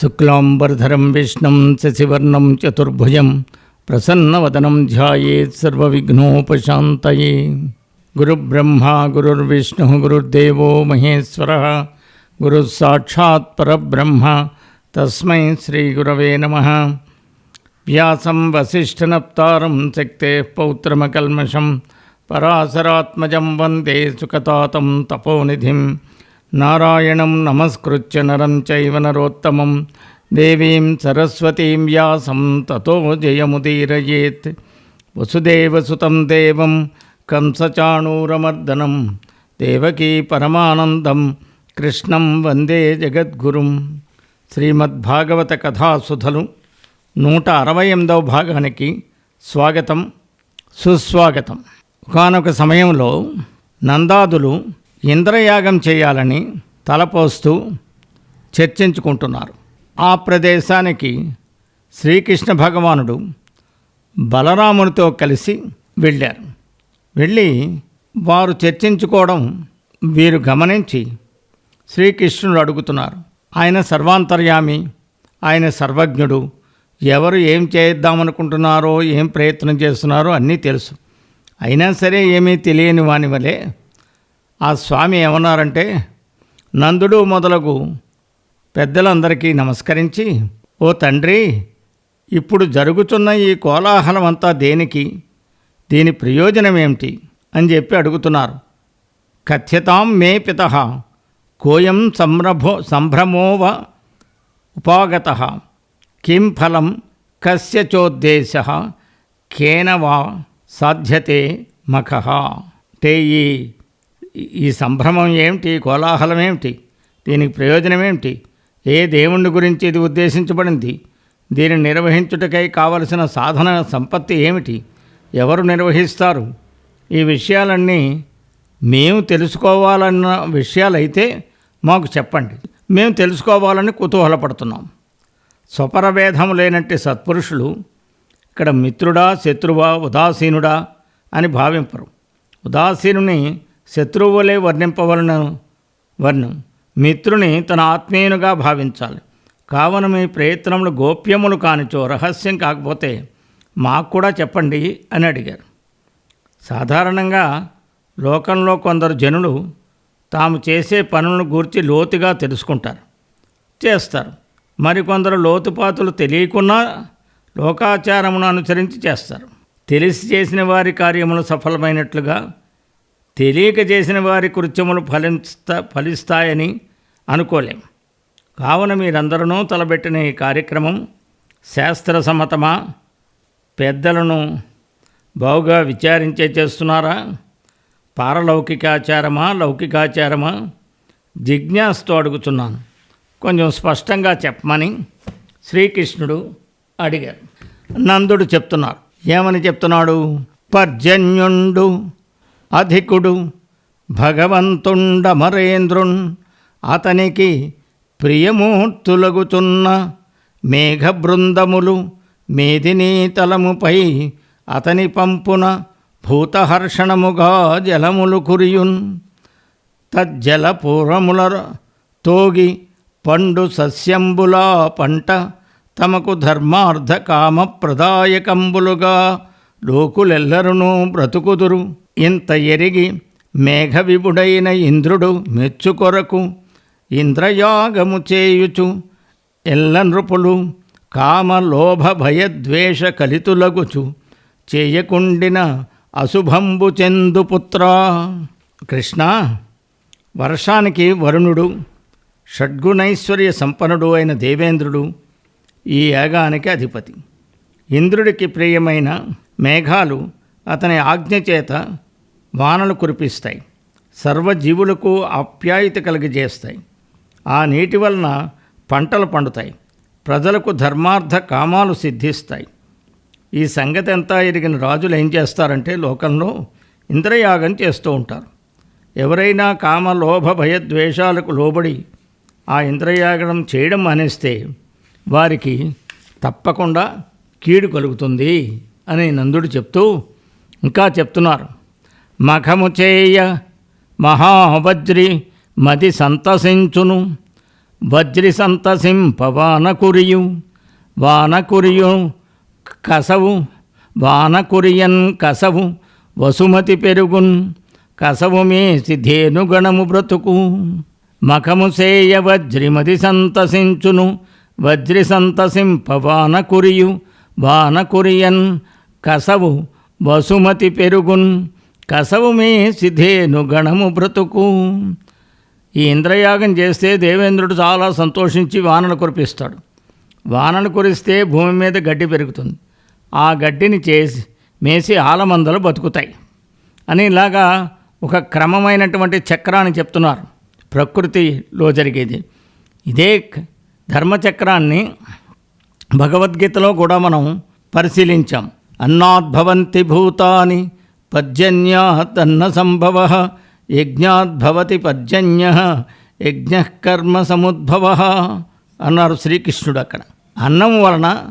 शुक्लांबरधरम विष्णु शशिवर्णम चतुर्भुज प्रसन्न वदनम ध्यानोपात गुरुब्रह्मा, गुरुर्विष्णु, गुरुर्देव महेश्वर गुरुसाक्षात्ब्रह्म तस्म श्रीगुरव नम। व्यास वसिष्ठनता शक्ते पौत्रमकलमशं पराशरात्मज वंदे सुकतातं तपोनिधिं నారాయణం నమస్కృత్య నరం చైవ నరోత్తమం దేవీం సరస్వతీం వ్యాసం తతో జయముదీరయేత్ వసుదేవసుతం దేవం కంసచాణూరమర్దనం దేవకీ పరమానందం కృష్ణం వందే జగద్గురుం శ్రీమద్భాగవత కథాసుధలు నూట అరవై ఎనిమిదవ భాగానికి స్వాగతం సుస్వాగతం। ఒకనొక సమయంలో నందాదులు ఇంద్రయాగం చేయాలని తలపోస్తూ చర్చించుకుంటున్నారు. ఆ ప్రదేశానికి శ్రీకృష్ణ భగవానుడు బలరామునితో కలిసి వెళ్ళారు. వెళ్ళి వారు చర్చించుకోవడం వీరు గమనించి శ్రీకృష్ణుడు అడుగుతున్నారు ఆయన సర్వాంతర్యామి ఆయన సర్వజ్ఞుడు ఎవరు ఏం చేద్దామనుకుంటున్నారో ఏం ప్రయత్నం చేస్తున్నారో అన్నీ తెలుసు. అయినా సరే ఏమీ తెలియని వాని వలె ఆ స్వామి ఏమన్నారంటే నందుడు మొదలగు పెద్దలందరికీ నమస్కరించి ఓ తండ్రి ఇప్పుడు జరుగుతున్న ఈ కోలాహలం అంతా దేనికి? దీని ప్రయోజనం ఏమిటి అని చెప్పి అడుగుతున్నారు. కథ్యతాం మే పిత కోయం సంభ్రభో సంభ్రమోవ ఉపాగత కిం ఫలం కస్య చోద్దేశ కేన వా సాధ్యతే మఖ. అంటే ఈ ఈ సంభ్రమం ఏమిటి? కోలాహలం ఏమిటి? దీనికి ప్రయోజనం ఏమిటి? ఏ దేవుణ్ణి గురించి ఇది ఉద్దేశించబడింది? దీనిని నిర్వహించుటకై కావలసిన సాధన సంపత్తి ఏమిటి? ఎవరు నిర్వహిస్తారు? ఈ విషయాలన్నీ మేము తెలుసుకోవాలన్న విషయాలైతే మాకు చెప్పండి. మేము తెలుసుకోవాలని కుతూహలపడుతున్నాం. స్వపరభేదం లేనట్టి సత్పురుషులు ఇక్కడ మిత్రుడా శత్రువా ఉదాసీనుడా అని భావింపరు. ఉదాసీనుని శత్రువులే వర్ణింపవలను వర్ణింపవలన వర్ణం. మిత్రుని తన ఆత్మీయునిగా భావించాలి. కావున మీ ప్రయత్నములు గోప్యములు కానిచో రహస్యం కాకపోతే మాకు కూడా చెప్పండి అని అడిగారు. సాధారణంగా లోకంలో కొందరు జనులు తాము చేసే పనులను గూర్చి లోతుగా తెలుసుకుంటారు. చేస్తారు. మరికొందరు లోతుపాతులు తెలియకున్నా లోకాచారమును అనుసరించి చేస్తారు. తెలిసి చేసిన వారి కార్యములు సఫలమైనట్లుగా తెలియక చేసిన వారి కృత్యములు ఫలిస్తా ఫలిస్తాయని అనుకోలేం. కావున మీరందరూ తలబెట్టిన ఈ కార్యక్రమం శాస్త్ర సమ్మతమా? పెద్దలను బావుగా విచారించే చేస్తున్నారా? పారలౌకికాచారమా? లౌకికాచారమా? జిజ్ఞాసతో అడుగుతున్నాను. కొంచెం స్పష్టంగా చెప్పమని శ్రీకృష్ణుడు అడిగారు. నందుడు చెప్తున్నారు. ఏమని చెప్తున్నాడు? పర్జన్యుండు అధికుడు భగవంతుండమరేంద్రుణ్ అతనికి ప్రియమూర్తులగుతున్న మేఘ బృందములు అతని పంపున భూతహర్షణముగా జలములు కురియున్. తజ్జలపూరముల తోగి పండు సస్యంబులా పంట తమకు ధర్మార్థ కామప్రదాయకంబులుగా లోకులెల్లరునూ బ్రతుకుదురు. ఇంత ఎరిగి మేఘవిభుడైన ఇంద్రుడు మెచ్చుకొరకు ఇంద్రయాగము చేయుచు ఎల్ల నృపులు కామలోభ భయద్వేష కలితులగుచు చేయకుండిన అశుభంబు చెందు పుత్రా. కృష్ణ వర్షానికి వరుణుడు షడ్గుణైశ్వర్య సంపన్నుడు అయిన దేవేంద్రుడు ఈ యాగానికి అధిపతి. ఇంద్రుడికి ప్రియమైన మేఘాలు అతని ఆజ్ఞ చేత వానలు కురిపిస్తాయి. సర్వజీవులకు ఆప్యాయత కలిగజేస్తాయి. ఆ నీటి వలన పంటలు పండుతాయి. ప్రజలకు ధర్మార్థ కామాలు సిద్ధిస్తాయి. ఈ సంగతి అంతా ఎరిగిన రాజులు ఏం చేస్తారంటే లోకంలో ఇంద్రయాగం చేస్తూ ఉంటారు. ఎవరైనా కామ లోభ భయద్వేషాలకు లోబడి ఆ ఇంద్రయాగం చేయడం మానేస్తే వారికి తప్పకుండా కీడు కలుగుతుంది అని నందుడు చెప్తూ ఇంకా చెప్తున్నారు. మఖము చేయ మహావజ్రి మది సంతసించును. వజ్రి సంతసింప వానకురియు. వానకురియు కసవు. వానకురియన్ కసవు. వసుమతి పెరుగున్. కసవు మేసి ధేనుగణము బ్రతుకు. మఖము సేయ వజ్రిమది సంతసించును. వజ్రి సంతసింప వానకురియు. కురియు కసవు. వసుమతి పెరుగున్. కసవు సిద్ధేను ధేనుగణము బ్రతుకు. ఈ ఇంద్రయాగం చేస్తే దేవేంద్రుడు చాలా సంతోషించి వానను కురిపిస్తాడు. వానను కురిస్తే భూమి మీద గడ్డి పెరుగుతుంది. ఆ గడ్డిని చేసి మేసి ఆలమందలు బతుకుతాయి. అని ఇలాగా ఒక క్రమమైనటువంటి చక్రాన్ని చెప్తున్నారు. ప్రకృతిలో జరిగేది. ఇదే ధర్మచక్రాన్ని భగవద్గీతలో కూడా మనం పరిశీలించాం. అన్నాద్భవంతి భూతాని పర్జన్యాత్ సంభవ యజ్ఞాద్భవతి పర్జన్య యజ్ఞ కర్మ సముద్భవ అన్నారు శ్రీకృష్ణుడు అక్కడ అన్నం వలన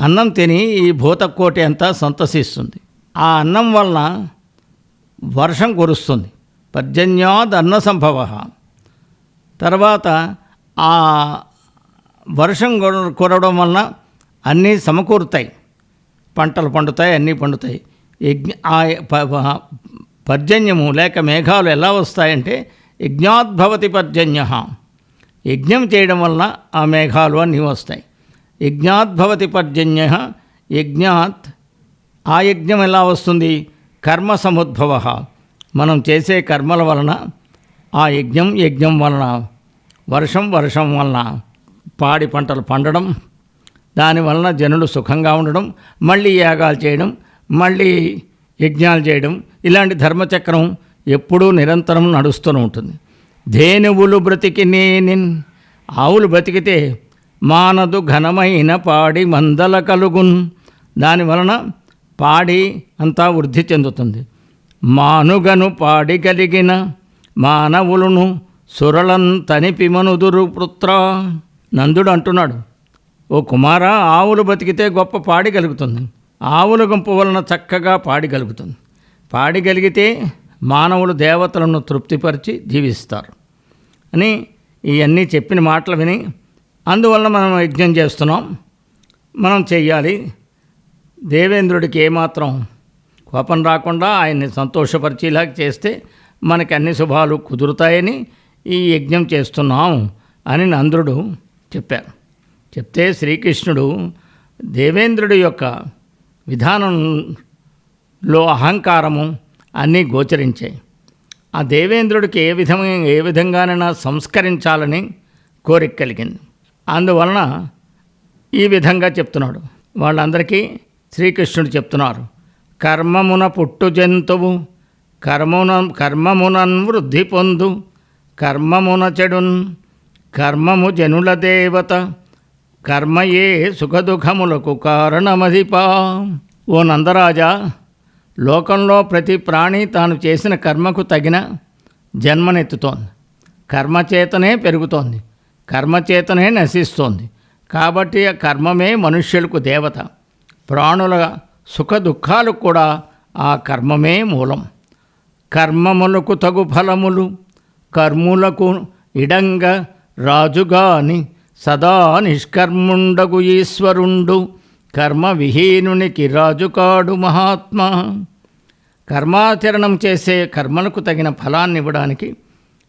అన్నం తిని ఈ భూతకోటి అంతా సంతసిస్తుంది. ఆ అన్నం వలన వర్షం కురుస్తుంది. పర్జన్యాద్ అన్న సంభవ తర్వాత ఆ వర్షం కురవడం వలన అన్నీ సమకూరుతాయి. పంటలు పండుతాయి అన్నీ పండుతాయి. యజ్ఞ ఆ ప- పర్జన్యము లేక మేఘాలు ఎలా వస్తాయంటే యజ్ఞాద్భవతి పర్జన్య. యజ్ఞం చేయడం వలన ఆ మేఘాలు అన్నీ వస్తాయి. యజ్ఞాద్భవతి పర్జన్య యజ్ఞాత్ ఆ యజ్ఞం ఎలా వస్తుంది? కర్మ సముద్భవ. మనం చేసే కర్మల వలన ఆ యజ్ఞం యజ్ఞం వలన వర్షం వర్షం వలన పాడి పంటలు పండడం దాని వలన జనులు సుఖంగా ఉండడం మళ్ళీ యాగాలు చేయడం మళ్ళీ యజ్ఞాలు చేయడం ఇలాంటి ధర్మచక్రం ఎప్పుడూ నిరంతరం నడుస్తూనే ఉంటుంది. ధేనువులు బ్రతికి నేనిన్ ఆవులు బ్రతికితే మానదు ఘనమైన పాడి మందల కలుగున్. దాని వలన పాడి అంతా వృద్ధి చెందుతుంది. మానుగను పాడి కలిగిన మానవులను సురళన్ తనిపిమనుదురు పుత్ర. నందుడు అంటున్నాడు ఓ కుమార ఆవులు బతికితే గొప్ప పాడి కలుగుతుంది. ఆవుల గుంపు వలన చక్కగా పాడిగలుగుతుంది. పాడిగలిగితే మానవులు దేవతలను తృప్తిపరిచి జీవిస్తారు. అని ఇవన్నీ చెప్పిన మాటలు విని అందువలన మనం యజ్ఞం చేస్తున్నాం. మనం చెయ్యాలి. దేవేంద్రుడికి ఏమాత్రం కోపం రాకుండా ఆయన్ని సంతోషపరిచేలాగా చేస్తే మనకి అన్ని శుభాలు కుదురుతాయని ఈ యజ్ఞం చేస్తున్నాం అని నంద్రుడు చెప్పారు. చెప్తే శ్రీకృష్ణుడు దేవేంద్రుడి యొక్క విధానంలో అహంకారము అన్నీ గోచరించాయి. ఆ దేవేంద్రుడికి ఏ విధమైన ఏ విధంగానైనా సంస్కరించాలని కోరిక కలిగింది. అందువలన ఈ విధంగా చెప్తున్నాడు. వాళ్ళందరికీ శ్రీకృష్ణుడు చెప్తున్నారు కర్మమున పుట్టు జంతువు కర్మమున కర్మమునన్ వృద్ధి పొందు కర్మమున చెడున్ కర్మము జనుల దేవత కర్మయే సుఖదుఖములకు కారణమధిపా. ఓ నందరాజా లోకంలో ప్రతి ప్రాణి తాను చేసిన కర్మకు తగిన జన్మనెత్తుతోంది. కర్మచేతనే పెరుగుతోంది. కర్మచేతనే నశిస్తోంది. కాబట్టి ఆ కర్మమే మనుష్యులకు దేవత. ప్రాణుల సుఖ దుఃఖాలు కూడా ఆ కర్మమే మూలం. కర్మములకు తగు ఫలములు కర్ములకు ఇడంగ రాజుగాని సదా నిష్కర్ముండగు ఈశ్వరుండు కర్మ విహీనునికి రాజుకాడు మహాత్మ. కర్మాచరణం చేసే కర్మలకు తగిన ఫలాన్ని ఇవ్వడానికి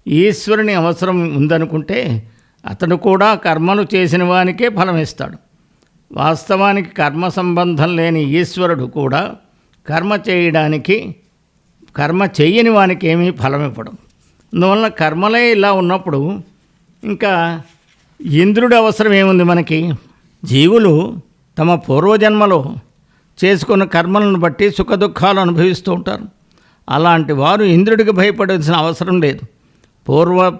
ఈశ్వరుని అవసరం ఉందనుకుంటే అతడు కూడా కర్మలు చేసిన వానికే ఫలం ఇస్తాడు వాస్తవానికి కర్మ సంబంధం లేని ఈశ్వరుడు కూడా కర్మ చేయడానికి కర్మ చేయని వానికి ఏమీ ఫలం ఇవ్వడం అందువలన కర్మలే ఇలా ఉన్నప్పుడు ఇంకా ఇంద్రుడి అవసరం ఏముంది మనకి? జీవులు తమ పూర్వజన్మలో చేసుకున్న కర్మలను బట్టి సుఖ దుఃఖాలు అనుభవిస్తూ ఉంటారు. అలాంటి వారు ఇంద్రుడికి భయపడాల్సిన అవసరం లేదు. పూర్వ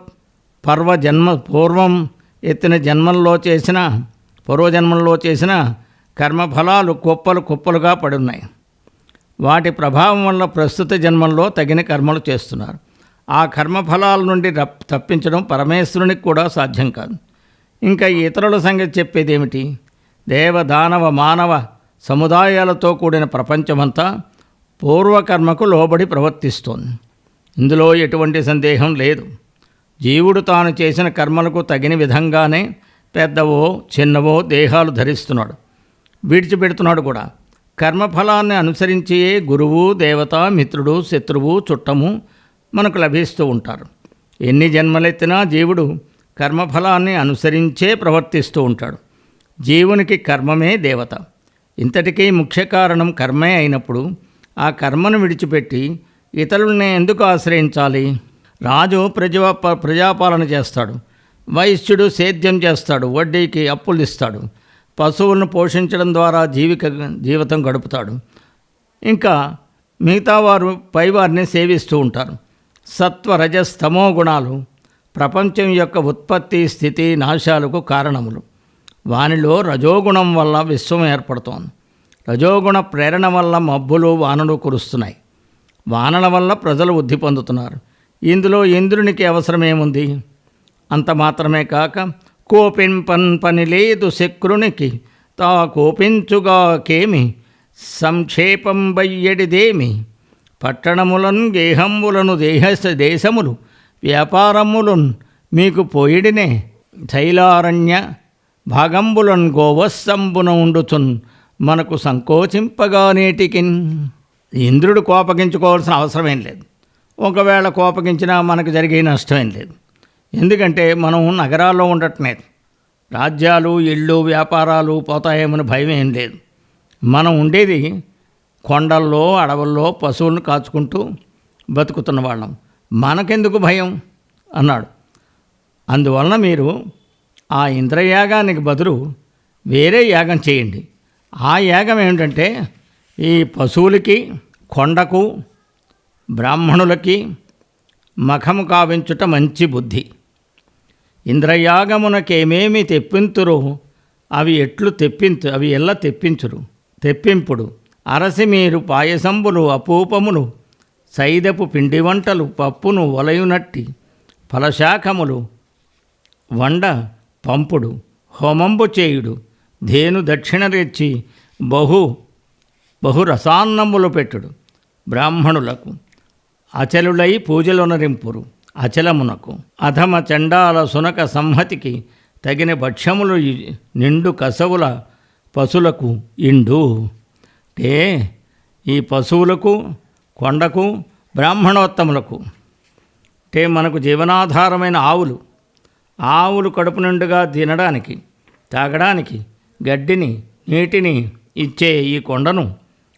పర్వ జన్మ పూర్వం ఎత్తిన జన్మల్లో చేసిన పూర్వజన్మల్లో చేసిన కర్మఫలాలు కుప్పలు కుప్పలుగా పడున్నాయి. వాటి ప్రభావం వల్ల ప్రస్తుత జన్మల్లో తగిన కర్మలు చేస్తున్నారు. ఆ కర్మఫలాల నుండి తప్పించడం పరమేశ్వరునికి కూడా సాధ్యం కాదు. ఇంకా ఇతరుల సంగతి చెప్పేదేమిటి? దేవ దానవ మానవ సముదాయాలతో కూడిన ప్రపంచమంతా పూర్వకర్మకు లోబడి ప్రవర్తిస్తోంది. ఇందులో ఎటువంటి సందేహం లేదు. జీవుడు తాను చేసిన కర్మలకు తగిన విధంగానే పెద్దవో చిన్నవో దేహాలు ధరిస్తున్నాడు. విడిచిపెడుతున్నాడు కూడా. కర్మఫలాన్ని అనుసరించే గురువు దేవత మిత్రుడు శత్రువు చుట్టము మనకు లభిస్తూ ఉంటారు. ఎన్ని జన్మలెత్తినా జీవుడు కర్మఫలాన్ని అనుసరించే ప్రవర్తిస్తూ ఉంటాడు. జీవునికి కర్మమే దేవత. ఇంతటికీ ముఖ్య కారణం కర్మే అయినప్పుడు ఆ కర్మను విడిచిపెట్టి ఇతరుల్ని ఎందుకు ఆశ్రయించాలి? రాజు ప్రజా ప్రజాపాలన చేస్తాడు. వైశ్యుడు సేద్యం చేస్తాడు. వడ్డీకి అప్పులు ఇస్తాడు. పశువులను పోషించడం ద్వారా జీవిక జీవితం గడుపుతాడు. ఇంకా మిగతా వారు పైవారిని సేవిస్తూ ఉంటారు. సత్వ రజస్తమో గుణాలు ప్రపంచం యొక్క ఉత్పత్తి స్థితి నాశాలకు కారణములు. వానిలో రజోగుణం వల్ల విశ్వం ఏర్పడుతోంది. రజోగుణ ప్రేరణ వల్ల మబ్బులు వానలు కురుస్తున్నాయి. వానల వల్ల ప్రజలు వృద్ధి పొందుతున్నారు. ఇందులో ఇంద్రునికి అవసరమేముంది? అంత మాత్రమే కాక కోపింపన్ పని లేదు శక్రునికి. తా కోపించుగాకేమి సంక్షేపం బయ్యడిదేమి పట్టణములను గేహంబులను దేహ దేశములు వ్యాపారములున్ మీకు పోయిడినే. శైలారణ్య భాగంబులన్ గోవస్సంబున ఉండుచున్ మనకు సంకోచింపగా నేటికిన్. ఇంద్రుడు కోపగించుకోవాల్సిన అవసరమేం లేదు. ఒకవేళ కోపగించినా మనకు జరిగే నష్టమేం లేదు. ఎందుకంటే మనం నగరాల్లో ఉండట్లేదు రాజ్యాలు ఇళ్ళు వ్యాపారాలు పోతాయేమని భయం ఏం లేదు. మనం ఉండేది కొండల్లో అడవుల్లో పశువులను కాచుకుంటూ బతుకుతున్న వాళ్ళం. మనకెందుకు భయం? అన్నాడు. అందువలన మీరు ఆ ఇంద్రయాగానికి బదులు వేరే యాగం చేయండి. ఆ యాగం ఏమిటంటే ఈ పశువులకి కొండకు బ్రాహ్మణులకి మఖము కావించుట మంచి బుద్ధి. ఇంద్రయాగమునకేమేమి తెప్పింతురు? అవి ఎట్లు తెప్పించు అవి ఎలా తెప్పించురు? తెప్పింపుడు. అరసి మీరు పాయసంబులు అపూపములు సైదపు పిండి వంటలు పప్పును వలయునట్టి ఫలశాఖములు వండ పంపుడు హోమంబు చేయుడు ధేను దక్షిణ రెచ్చి బహు బహు రసాన్నములు పెట్టుడు. బ్రాహ్మణులకు అచలులై పూజలునరింపురు అచలమునకు. అధమ చండాల సునక సంహతికి తగిన భక్ష్యములు నిండు కసవుల పశులకు ఇండు. అంటే ఈ పశువులకు కొండకు బ్రాహ్మణోత్తములకు. అంటే మనకు జీవనాధారమైన ఆవులు. ఆవులు కడుపు నిండుగా తినడానికి తాగడానికి గడ్డిని నీటిని ఇచ్చే ఈ కొండను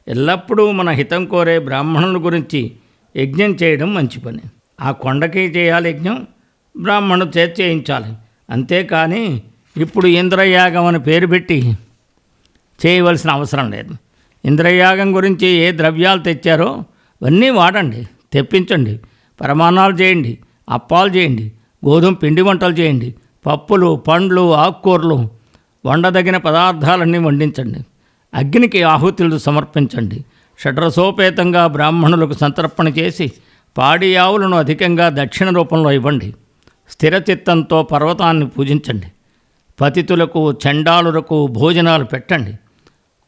ఎల్లప్పుడూ మన హితం కోరే బ్రాహ్మణుల గురించి యజ్ఞం చేయడం మంచి పని. ఆ కొండకి చేయాలి యజ్ఞం బ్రాహ్మణు చేత చేయించాలి. అంతేకాని ఇప్పుడు ఇంద్రయాగం అని పేరు పెట్టి చేయవలసిన అవసరం లేదు. ఇంద్రయాగం గురించి ఏ ద్రవ్యాలు తెచ్చారో అవన్నీ వాడండి తెప్పించండి పరమాణాలు చేయండి అప్పాలు చేయండి గోధుమ పిండి వంటలు చేయండి పప్పులు పండ్లు ఆకుకూరలు వండదగిన పదార్థాలన్నీ వండించండి. అగ్నికి ఆహుతులు సమర్పించండి. షడ్రసోపేతంగా బ్రాహ్మణులకు సంతర్పణ చేసి పాడి ఆవులను అధికంగా దక్షిణ రూపంలో ఇవ్వండి. స్థిరచిత్తంతో పర్వతాన్ని పూజించండి. పతితులకు చండాలులకు భోజనాలు పెట్టండి.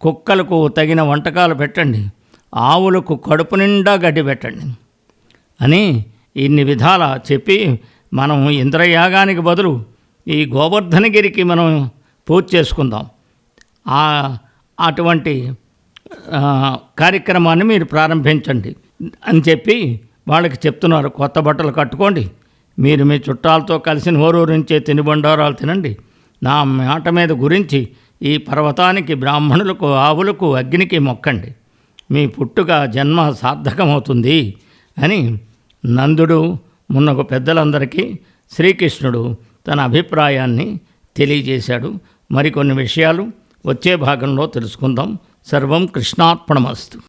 కుక్కలకు తగిన వంటకాలు పెట్టండి. ఆవులకు కడుపు నిండా గడ్డి పెట్టండి అని ఇన్ని విధాల చెప్పి మనం ఇంద్రయాగానికి బదులు ఈ గోవర్ధనగిరికి మనం పూజ చేసుకుందాం. ఆ అటువంటి కార్యక్రమాన్ని మీరు ప్రారంభించండి అని చెప్పి వాళ్ళకి చెప్తున్నారు. కొత్త బట్టలు కట్టుకోండి. మీరు మీ చుట్టాలతో కలిసి నోరూరించే తినుబండారాలు తినండి. నా మాట మీద గురించి ఈ పర్వతానికి బ్రాహ్మణులకు ఆవులకు అగ్నికి మొక్కండి. మీ పుట్టుక జన్మ సార్థకమవుతుంది అని నందుడు మున్నకు పెద్దలందరికీ శ్రీకృష్ణుడు తన అభిప్రాయాన్ని తెలియజేశాడు. మరికొన్ని విషయాలు వచ్చే భాగంలో తెలుసుకుందాం. సర్వం కృష్ణార్పణమస్తు.